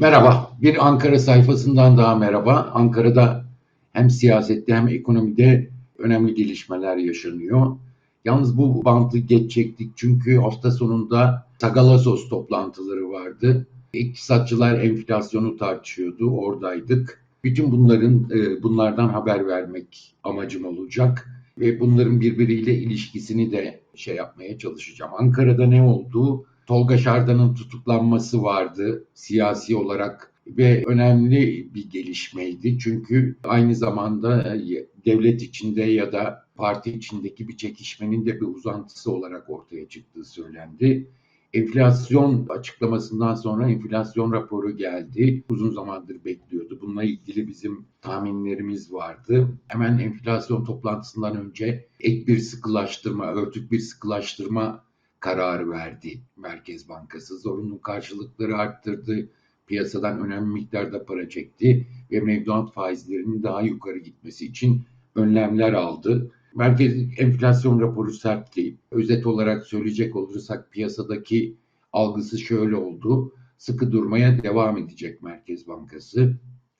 Merhaba, bir Ankara sayfasından daha merhaba. Ankara'da hem siyasette hem ekonomide önemli gelişmeler yaşanıyor. Yalnız bu bantı geç çektik çünkü hafta sonunda Tagalasos toplantıları vardı. İktisatçılar enflasyonu tartışıyordu, oradaydık. Bütün bunların e, bunlardan haber vermek amacım olacak ve bunların birbiriyle ilişkisini de şey yapmaya çalışacağım. Ankara'da ne oldu? Tolga Şardan'ın tutuklanması vardı siyasi olarak ve önemli bir gelişmeydi. Çünkü aynı zamanda e, devlet içinde ya da parti içindeki bir çekişmenin de bir uzantısı olarak ortaya çıktığı söylendi. Enflasyon açıklamasından sonra enflasyon raporu geldi. Uzun zamandır bekliyordu. Bununla ilgili bizim tahminlerimiz vardı. Hemen enflasyon toplantısından önce ek bir sıkılaştırma, örtük bir sıkılaştırma kararı verdi Merkez Bankası. Zorunlu karşılıkları arttırdı. Piyasadan önemli miktarda para çekti ve mevduat faizlerinin daha yukarı gitmesi için önlemler aldı. Merkez enflasyon raporu sertti. Özet olarak söyleyecek olursak piyasadaki algısı şöyle oldu. Sıkı durmaya devam edecek Merkez Bankası.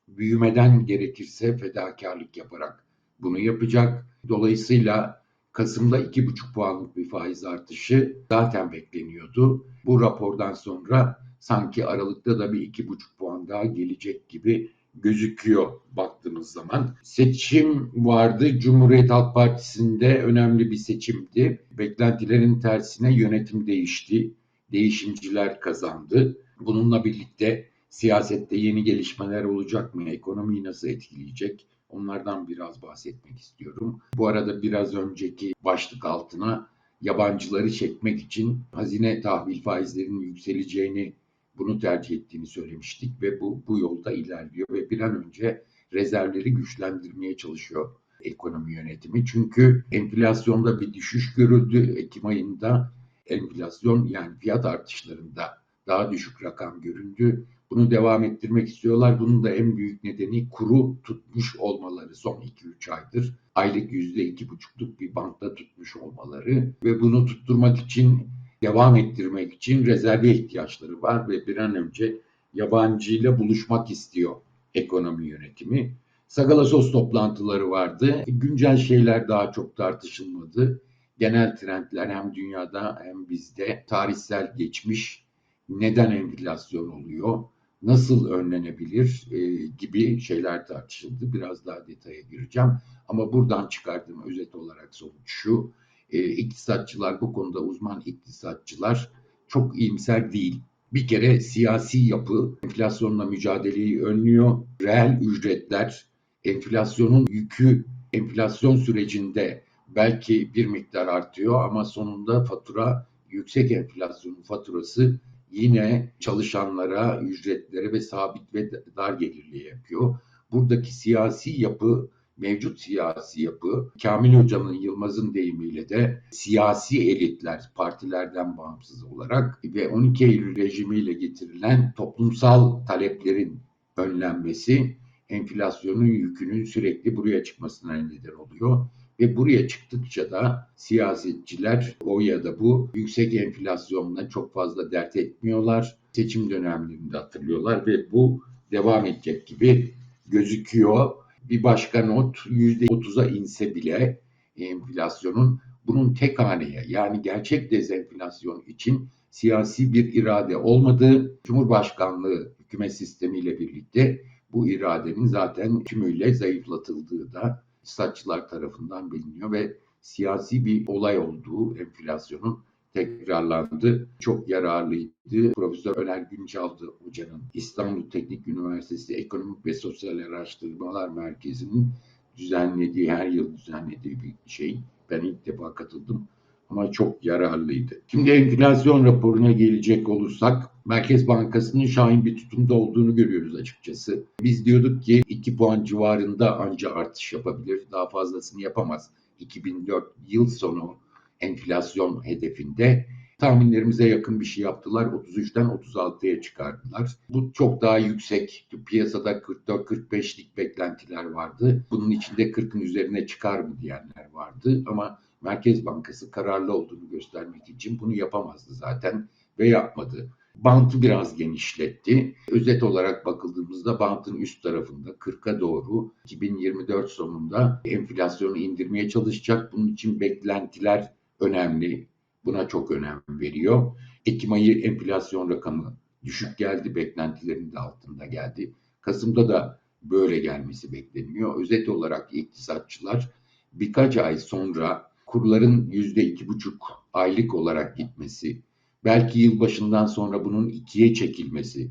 Büyümeden gerekirse fedakarlık yaparak bunu yapacak. Dolayısıyla Kasım'da 2,5 puanlık bir faiz artışı zaten bekleniyordu. Bu rapordan sonra sanki Aralık'ta da bir 2,5 puan daha gelecek gibi gözüküyor baktığımız zaman. Seçim vardı. Cumhuriyet Halk Partisi'nde önemli bir seçimdi. Beklentilerin tersine yönetim değişti. Değişimciler kazandı. Bununla birlikte siyasette yeni gelişmeler olacak mı? Ekonomiyi nasıl etkileyecek? Onlardan biraz bahsetmek istiyorum. Bu arada biraz önceki başlık altına yabancıları çekmek için hazine tahvil faizlerinin yükseleceğini bunu tercih ettiğini söylemiştik ve bu bu yolda ilerliyor ve bir an önce rezervleri güçlendirmeye çalışıyor ekonomi yönetimi. Çünkü enflasyonda bir düşüş görüldü Ekim ayında. Enflasyon yani fiyat artışlarında daha düşük rakam göründü. Bunu devam ettirmek istiyorlar. Bunun da en büyük nedeni kuru tutmuş olmaları son 2-3 aydır. Aylık %2,5'luk bir bankta tutmuş olmaları ve bunu tutturmak için devam ettirmek için rezerve ihtiyaçları var ve bir an önce yabancıyla buluşmak istiyor ekonomi yönetimi. Sagalassos toplantıları vardı. Güncel şeyler daha çok tartışılmadı. Genel trendler hem dünyada hem bizde tarihsel geçmiş neden enflasyon oluyor, nasıl önlenebilir e, gibi şeyler tartışıldı. Biraz daha detaya gireceğim. Ama buradan çıkardığım özet olarak sonuç şu e, iktisatçılar bu konuda uzman iktisatçılar çok iyimser değil. Bir kere siyasi yapı enflasyonla mücadeleyi önlüyor. Reel ücretler enflasyonun yükü enflasyon sürecinde belki bir miktar artıyor ama sonunda fatura yüksek enflasyonun faturası yine çalışanlara, ücretlere ve sabit ve dar gelirliye yapıyor. Buradaki siyasi yapı mevcut siyasi yapı Kamil Hoca'nın Yılmaz'ın deyimiyle de siyasi elitler partilerden bağımsız olarak ve 12 Eylül rejimiyle getirilen toplumsal taleplerin önlenmesi enflasyonun yükünün sürekli buraya çıkmasına neden oluyor. Ve buraya çıktıkça da siyasetçiler o ya da bu yüksek enflasyonla çok fazla dert etmiyorlar. Seçim dönemlerinde hatırlıyorlar ve bu devam edecek gibi gözüküyor bir başka not %30'a inse bile enflasyonun bunun tek haneye yani gerçek dezenflasyon için siyasi bir irade olmadığı Cumhurbaşkanlığı hükümet sistemiyle birlikte bu iradenin zaten tümüyle zayıflatıldığı da iktisatçılar tarafından biliniyor ve siyasi bir olay olduğu enflasyonun tekrarlandı. Çok yararlıydı. Profesör Öner Günçaldı hocanın İstanbul Teknik Üniversitesi Ekonomik ve Sosyal Araştırmalar Merkezi'nin düzenlediği, her yıl düzenlediği bir şey. Ben ilk defa katıldım ama çok yararlıydı. Şimdi enflasyon raporuna gelecek olursak Merkez Bankası'nın şahin bir tutumda olduğunu görüyoruz açıkçası. Biz diyorduk ki 2 puan civarında anca artış yapabilir. Daha fazlasını yapamaz. 2004 yıl sonu enflasyon hedefinde tahminlerimize yakın bir şey yaptılar. 33'ten 36'ya çıkardılar. Bu çok daha yüksek. Piyasada 44-45'lik beklentiler vardı. Bunun içinde 40'ın üzerine çıkar mı diyenler vardı. Ama Merkez Bankası kararlı olduğunu göstermek için bunu yapamazdı zaten ve yapmadı. Bantı biraz genişletti. Özet olarak bakıldığımızda bantın üst tarafında 40'a doğru 2024 sonunda enflasyonu indirmeye çalışacak. Bunun için beklentiler önemli. Buna çok önem veriyor. Ekim ayı enflasyon rakamı düşük geldi, beklentilerin de altında geldi. Kasım'da da böyle gelmesi bekleniyor. Özet olarak iktisatçılar birkaç ay sonra kurların yüzde iki buçuk aylık olarak gitmesi, belki yılbaşından sonra bunun ikiye çekilmesi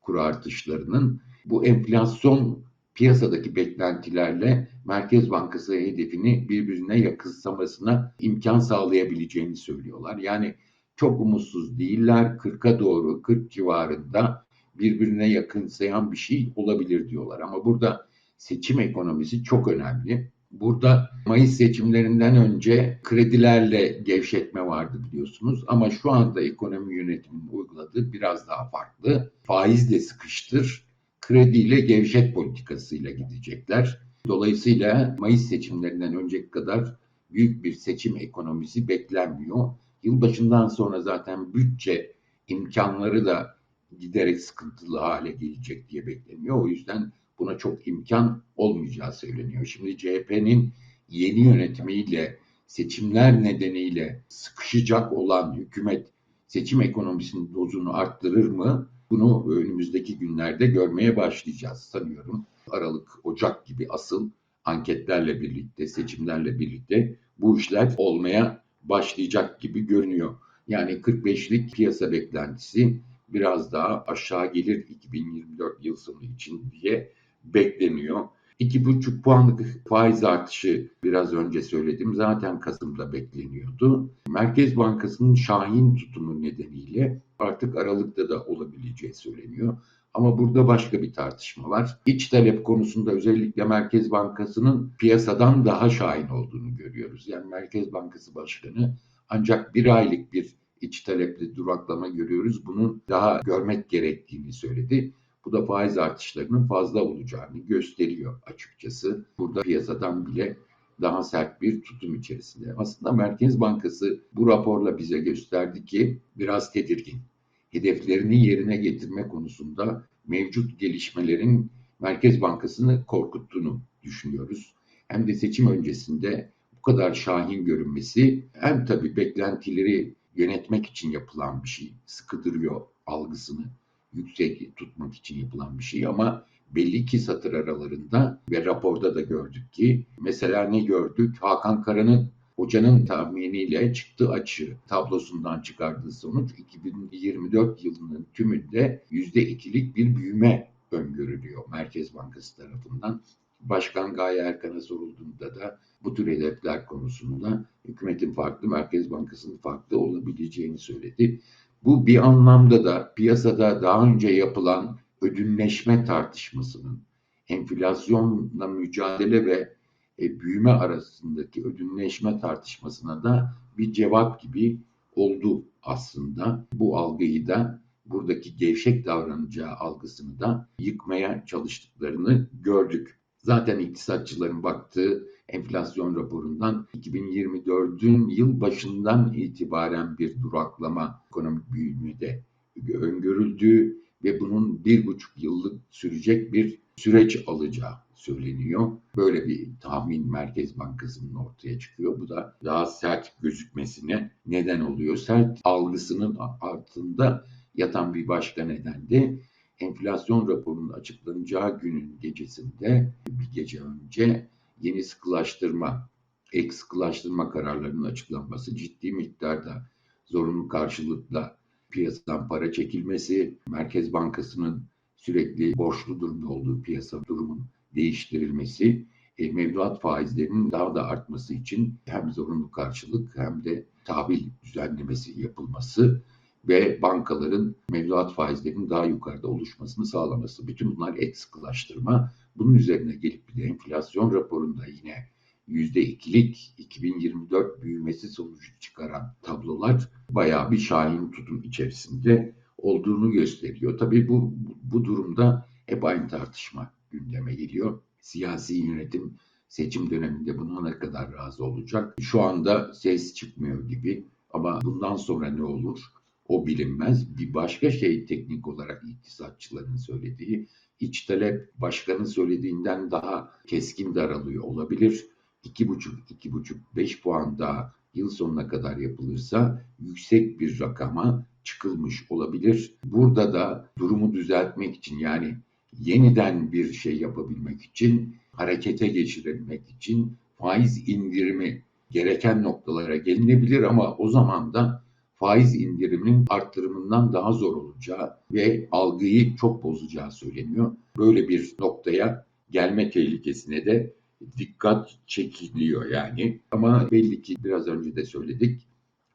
kur artışlarının bu enflasyon piyasadaki beklentilerle Merkez Bankası hedefini birbirine yakınsamasına imkan sağlayabileceğini söylüyorlar. Yani çok umutsuz değiller. 40'a doğru 40 civarında birbirine yakınsayan bir şey olabilir diyorlar. Ama burada seçim ekonomisi çok önemli. Burada Mayıs seçimlerinden önce kredilerle gevşetme vardı biliyorsunuz. Ama şu anda ekonomi yönetiminin uyguladığı biraz daha farklı. Faizle sıkıştır, krediyle gevşet politikasıyla gidecekler. Dolayısıyla Mayıs seçimlerinden önceki kadar büyük bir seçim ekonomisi beklenmiyor. Yılbaşından sonra zaten bütçe imkanları da giderek sıkıntılı hale gelecek diye bekleniyor. O yüzden buna çok imkan olmayacağı söyleniyor. Şimdi CHP'nin yeni yönetimiyle seçimler nedeniyle sıkışacak olan hükümet seçim ekonomisinin dozunu arttırır mı? Bunu önümüzdeki günlerde görmeye başlayacağız sanıyorum. Aralık, Ocak gibi asıl anketlerle birlikte, seçimlerle birlikte bu işler olmaya başlayacak gibi görünüyor. Yani 45'lik piyasa beklentisi biraz daha aşağı gelir 2024 yıl sonu için diye bekleniyor. 2,5 puanlık faiz artışı biraz önce söyledim. Zaten Kasım'da bekleniyordu. Merkez Bankası'nın şahin tutumu nedeniyle artık Aralık'ta da olabileceği söyleniyor. Ama burada başka bir tartışma var. İç talep konusunda özellikle Merkez Bankası'nın piyasadan daha şahin olduğunu görüyoruz. Yani Merkez Bankası Başkanı ancak bir aylık bir iç talepte duraklama görüyoruz. Bunu daha görmek gerektiğini söyledi. Bu da faiz artışlarının fazla olacağını gösteriyor açıkçası. Burada piyasadan bile daha sert bir tutum içerisinde. Aslında Merkez Bankası bu raporla bize gösterdi ki biraz tedirgin. Hedeflerini yerine getirme konusunda mevcut gelişmelerin Merkez Bankası'nı korkuttuğunu düşünüyoruz. Hem de seçim öncesinde bu kadar şahin görünmesi hem tabii beklentileri yönetmek için yapılan bir şey. Sıkı duruyor algısını yüksek tutmak için yapılan bir şey ama belli ki satır aralarında ve raporda da gördük ki mesela ne gördük? Hakan Kara'nın hocanın tahminiyle çıktı açı tablosundan çıkardığı sonuç 2024 yılının tümünde %2'lik bir büyüme öngörülüyor Merkez Bankası tarafından. Başkan Gaye Erkan'a sorulduğunda da bu tür hedefler konusunda hükümetin farklı, Merkez Bankası'nın farklı olabileceğini söyledi. Bu bir anlamda da piyasada daha önce yapılan ödünleşme tartışmasının enflasyonla mücadele ve e, büyüme arasındaki ödünleşme tartışmasına da bir cevap gibi oldu aslında. Bu algıyı da buradaki gevşek davranacağı algısını da yıkmaya çalıştıklarını gördük. Zaten iktisatçıların baktığı enflasyon raporundan 2024'ün yıl başından itibaren bir duraklama ekonomik büyümede öngörüldüğü ve bunun bir buçuk yıllık sürecek bir süreç alacağı söyleniyor. Böyle bir tahmin Merkez Bankası'nın ortaya çıkıyor. Bu da daha sert gözükmesine neden oluyor. Sert algısının altında yatan bir başka neden de enflasyon raporunun açıklanacağı günün gecesinde bir gece önce yeni sıkılaştırma, ek sıkılaştırma kararlarının açıklanması ciddi miktarda zorunlu karşılıkla piyasadan para çekilmesi, Merkez Bankası'nın sürekli borçlu durumda olduğu piyasa durumun değiştirilmesi, e, mevduat faizlerinin daha da artması için hem zorunlu karşılık hem de tahvil düzenlemesi yapılması ve bankaların mevduat faizlerinin daha yukarıda oluşmasını sağlaması. Bütün bunlar ek sıkılaştırma. Bunun üzerine gelip bir de enflasyon raporunda yine %2'lik 2024 büyümesi sonucu çıkaran tablolar bayağı bir şahin tutum içerisinde olduğunu gösteriyor. Tabii bu, bu durumda hep aynı tartışma gündeme geliyor. Siyasi yönetim seçim döneminde buna ne kadar razı olacak? Şu anda ses çıkmıyor gibi ama bundan sonra ne olur? O bilinmez. Bir başka şey teknik olarak iktisatçıların söylediği iç talep başkanın söylediğinden daha keskin daralıyor olabilir. 2,5-2,5-5 puan daha yıl sonuna kadar yapılırsa yüksek bir rakama çıkılmış olabilir. Burada da durumu düzeltmek için yani yeniden bir şey yapabilmek için, harekete geçirebilmek için faiz indirimi gereken noktalara gelinebilir ama o zaman da faiz indiriminin arttırımından daha zor olacağı ve algıyı çok bozacağı söyleniyor. Böyle bir noktaya gelme tehlikesine de dikkat çekiliyor yani. Ama belli ki biraz önce de söyledik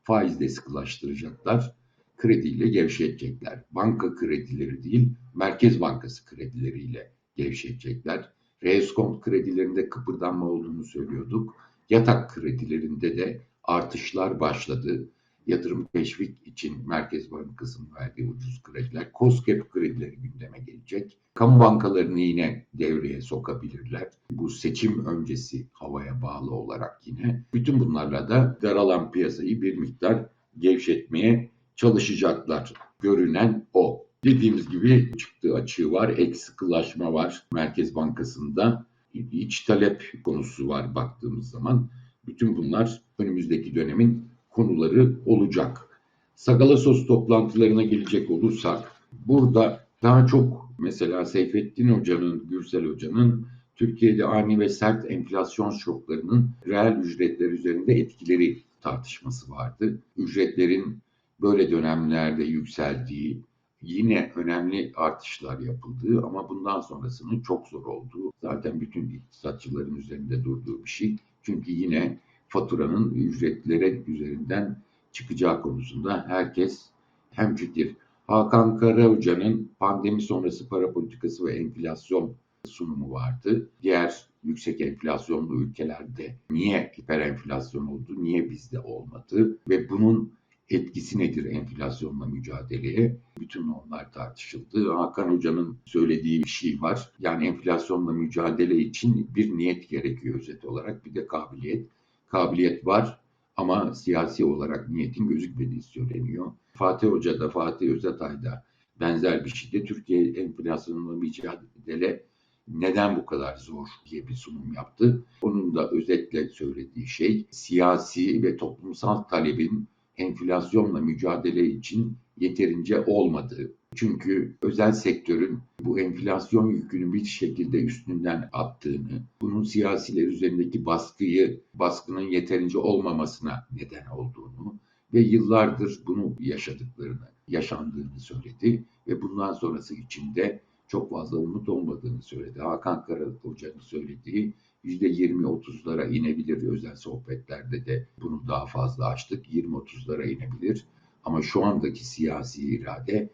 faizle sıkılaştıracaklar. Krediyle gevşetecekler. Banka kredileri değil, Merkez Bankası kredileriyle gevşetecekler. Reeskont kredilerinde kıpırdanma olduğunu söylüyorduk. Yatak kredilerinde de artışlar başladı yatırım teşvik için Merkez Bankası'nın verdiği ucuz krediler, COSGAP kredileri gündeme gelecek. Kamu bankalarını yine devreye sokabilirler. Bu seçim öncesi havaya bağlı olarak yine. Bütün bunlarla da daralan piyasayı bir miktar gevşetmeye çalışacaklar. Görünen o. Dediğimiz gibi çıktığı açığı var, ek sıkılaşma var Merkez Bankası'nda. iç talep konusu var baktığımız zaman. Bütün bunlar önümüzdeki dönemin konuları olacak. Sagalasos toplantılarına gelecek olursak burada daha çok mesela Seyfettin Hoca'nın, Gürsel Hoca'nın Türkiye'de ani ve sert enflasyon şoklarının reel ücretler üzerinde etkileri tartışması vardı. Ücretlerin böyle dönemlerde yükseldiği, yine önemli artışlar yapıldığı ama bundan sonrasının çok zor olduğu zaten bütün iktisatçıların üzerinde durduğu bir şey. Çünkü yine faturanın ücretlere üzerinden çıkacağı konusunda herkes hemfikir. Hakan Karahoca'nın pandemi sonrası para politikası ve enflasyon sunumu vardı. Diğer yüksek enflasyonlu ülkelerde niye hiper enflasyon oldu, niye bizde olmadı ve bunun etkisi nedir enflasyonla mücadeleye? Bütün onlar tartışıldı. Hakan Hoca'nın söylediği bir şey var. Yani enflasyonla mücadele için bir niyet gerekiyor özet olarak bir de kabiliyet kabiliyet var ama siyasi olarak niyetin gözükmediği söyleniyor. Fatih Hoca da Fatih Özetay da benzer bir şeyde Türkiye enflasyonla mücadele neden bu kadar zor diye bir sunum yaptı. Onun da özetle söylediği şey siyasi ve toplumsal talebin enflasyonla mücadele için yeterince olmadığı. Çünkü özel sektörün bu enflasyon yükünü bir şekilde üstünden attığını, bunun siyasiler üzerindeki baskıyı, baskının yeterince olmamasına neden olduğunu ve yıllardır bunu yaşadıklarını, yaşandığını söyledi ve bundan sonrası için de çok fazla umut olmadığını söyledi. Hakan Kara Hoca'nın söylediği %20-30'lara inebilir. Özel sohbetlerde de bunu daha fazla açtık. 20-30'lara inebilir. Ama şu andaki siyasi irade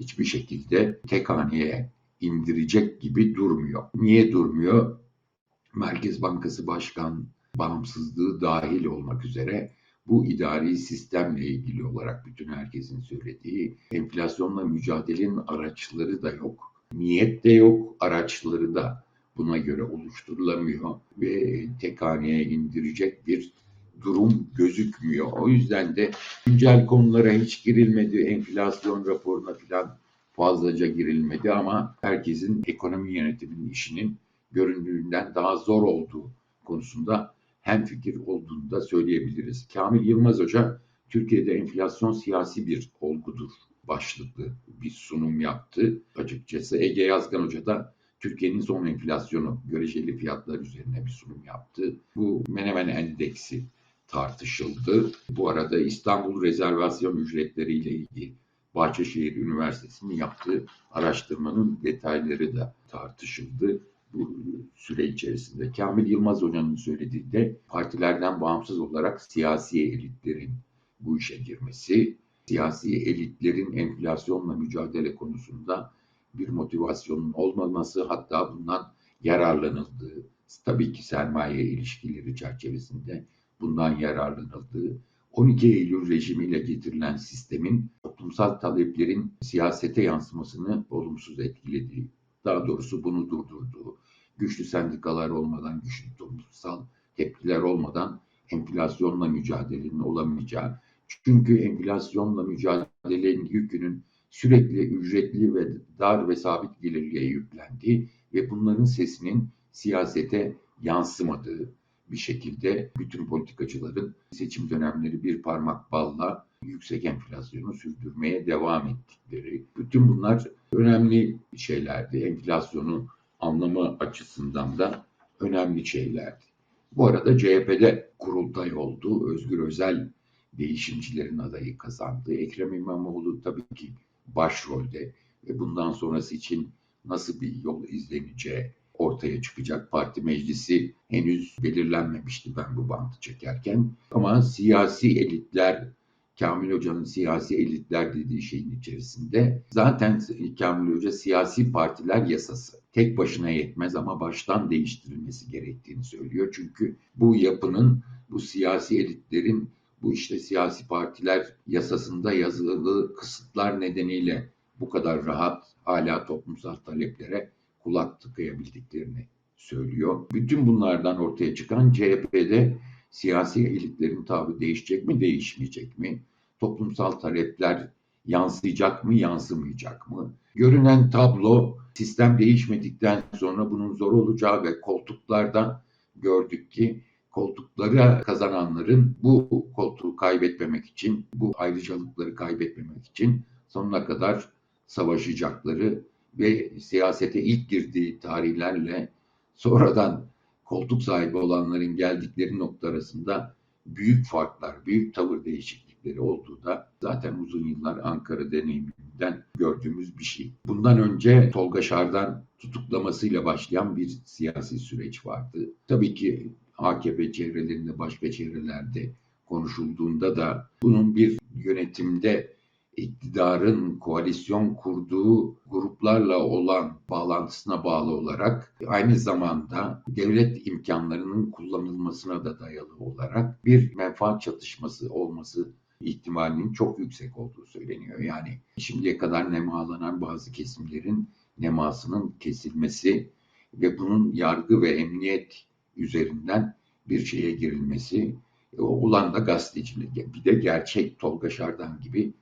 hiçbir şekilde tek haneye indirecek gibi durmuyor. Niye durmuyor? Merkez Bankası Başkan bağımsızlığı dahil olmak üzere bu idari sistemle ilgili olarak bütün herkesin söylediği enflasyonla mücadelenin araçları da yok. Niyet de yok, araçları da buna göre oluşturulamıyor ve tek haneye indirecek bir durum gözükmüyor. O yüzden de güncel konulara hiç girilmedi. Enflasyon raporuna falan fazlaca girilmedi ama herkesin ekonomi yönetiminin işinin göründüğünden daha zor olduğu konusunda hem fikir olduğunu da söyleyebiliriz. Kamil Yılmaz Hoca Türkiye'de enflasyon siyasi bir olgudur başlıklı bir sunum yaptı. Açıkçası Ege Yazgan Hoca da Türkiye'nin son enflasyonu göreceli fiyatlar üzerine bir sunum yaptı. Bu Menemen Endeksi tartışıldı. Bu arada İstanbul rezervasyon ücretleri ile ilgili Bahçeşehir Üniversitesi'nin yaptığı araştırmanın detayları da tartışıldı bu süre içerisinde. Kamil Yılmaz Hoca'nın söylediği de partilerden bağımsız olarak siyasi elitlerin bu işe girmesi, siyasi elitlerin enflasyonla mücadele konusunda bir motivasyonun olmaması hatta bundan yararlanıldığı, tabii ki sermaye ilişkileri çerçevesinde bundan yararlanıldığı, 12 Eylül rejimiyle getirilen sistemin toplumsal taleplerin siyasete yansımasını olumsuz etkilediği, daha doğrusu bunu durdurduğu, güçlü sendikalar olmadan, güçlü toplumsal tepkiler olmadan enflasyonla mücadelenin olamayacağı. Çünkü enflasyonla mücadelenin yükünün sürekli ücretli ve dar ve sabit gelirliye yüklendiği ve bunların sesinin siyasete yansımadığı bir şekilde bütün politikacıların seçim dönemleri bir parmak balla yüksek enflasyonu sürdürmeye devam ettikleri. Bütün bunlar önemli şeylerdi. Enflasyonu anlama açısından da önemli şeylerdi. Bu arada CHP'de kurultay oldu. Özgür Özel değişimcilerin adayı kazandı. Ekrem İmamoğlu tabii ki başrolde ve bundan sonrası için nasıl bir yol izleneceği ortaya çıkacak. Parti meclisi henüz belirlenmemişti ben bu bantı çekerken. Ama siyasi elitler, Kamil Hoca'nın siyasi elitler dediği şeyin içerisinde zaten Kamil Hoca siyasi partiler yasası tek başına yetmez ama baştan değiştirilmesi gerektiğini söylüyor. Çünkü bu yapının, bu siyasi elitlerin bu işte siyasi partiler yasasında yazılı kısıtlar nedeniyle bu kadar rahat hala toplumsal taleplere kulak tıkayabildiklerini söylüyor. Bütün bunlardan ortaya çıkan CHP'de siyasi elitlerin tavrı değişecek mi, değişmeyecek mi? Toplumsal talepler yansıyacak mı, yansımayacak mı? Görünen tablo sistem değişmedikten sonra bunun zor olacağı ve koltuklarda gördük ki koltukları kazananların bu koltuğu kaybetmemek için, bu ayrıcalıkları kaybetmemek için sonuna kadar savaşacakları ve siyasete ilk girdiği tarihlerle sonradan koltuk sahibi olanların geldikleri nokta arasında büyük farklar, büyük tavır değişiklikleri olduğu da zaten uzun yıllar Ankara deneyiminden gördüğümüz bir şey. Bundan önce Tolga Şar'dan tutuklamasıyla başlayan bir siyasi süreç vardı. Tabii ki AKP çevrelerinde, başka çevrelerde konuşulduğunda da bunun bir yönetimde iktidarın koalisyon kurduğu gruplarla olan bağlantısına bağlı olarak aynı zamanda devlet imkanlarının kullanılmasına da dayalı olarak bir menfaat çatışması olması ihtimalinin çok yüksek olduğu söyleniyor. Yani şimdiye kadar nemalanan bazı kesimlerin nemasının kesilmesi ve bunun yargı ve emniyet üzerinden bir şeye girilmesi olan da gazetecilik. Bir de gerçek Tolga Şardan gibi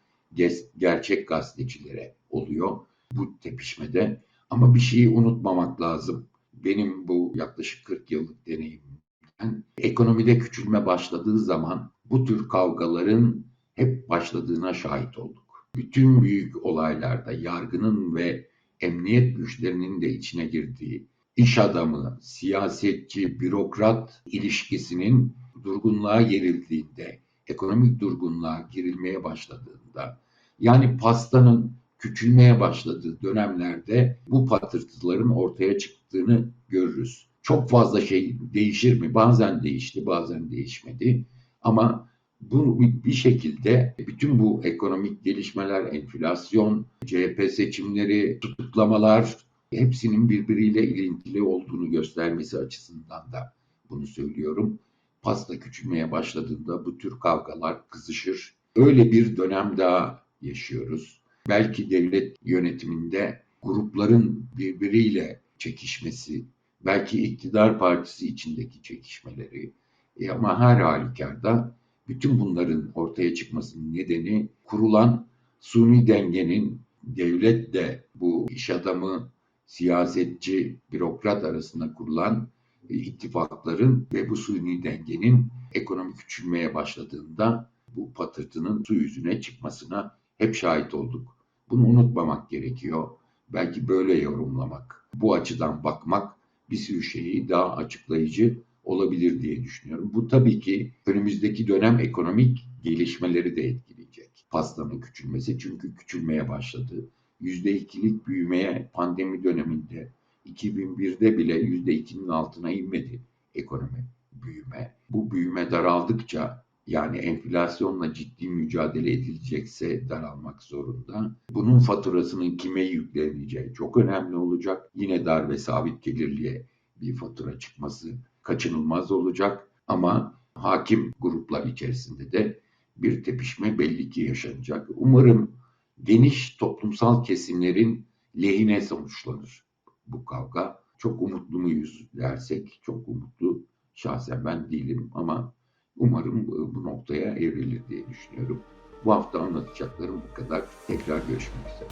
gerçek gazetecilere oluyor bu tepişmede. Ama bir şeyi unutmamak lazım. Benim bu yaklaşık 40 yıllık deneyimimden ekonomide küçülme başladığı zaman bu tür kavgaların hep başladığına şahit olduk. Bütün büyük olaylarda yargının ve emniyet güçlerinin de içine girdiği iş adamı, siyasetçi, bürokrat ilişkisinin durgunluğa gerildiğinde, ekonomik durgunluğa girilmeye başladığında yani pastanın küçülmeye başladığı dönemlerde bu patırtıların ortaya çıktığını görürüz. Çok fazla şey değişir mi? Bazen değişti, bazen değişmedi. Ama bu bir şekilde bütün bu ekonomik gelişmeler, enflasyon, CHP seçimleri, tutuklamalar hepsinin birbiriyle ilintili olduğunu göstermesi açısından da bunu söylüyorum. Pasta küçülmeye başladığında bu tür kavgalar kızışır. Öyle bir dönem daha yaşıyoruz. Belki devlet yönetiminde grupların birbiriyle çekişmesi, belki iktidar partisi içindeki çekişmeleri e ama her halükarda bütün bunların ortaya çıkmasının nedeni kurulan suni dengenin devletle bu iş adamı, siyasetçi, bürokrat arasında kurulan e, ittifakların ve bu suni dengenin ekonomik küçülmeye başladığında bu patırtının su yüzüne çıkmasına hep şahit olduk. Bunu unutmamak gerekiyor. Belki böyle yorumlamak, bu açıdan bakmak bir sürü şeyi daha açıklayıcı olabilir diye düşünüyorum. Bu tabii ki önümüzdeki dönem ekonomik gelişmeleri de etkileyecek. Pastanın küçülmesi çünkü küçülmeye başladı. %2'lik büyümeye pandemi döneminde 2001'de bile %2'nin altına inmedi ekonomi büyüme. Bu büyüme daraldıkça yani enflasyonla ciddi mücadele edilecekse daralmak zorunda. Bunun faturasının kime yükleneceği çok önemli olacak. Yine dar ve sabit gelirliye bir fatura çıkması kaçınılmaz olacak ama hakim gruplar içerisinde de bir tepişme belli ki yaşanacak. Umarım geniş toplumsal kesimlerin lehine sonuçlanır bu kavga. Çok umutlu muyuz dersek çok umutlu şahsen ben değilim ama Umarım bu noktaya evrilir diye düşünüyorum. Bu hafta anlatacaklarım bu kadar. Tekrar görüşmek üzere.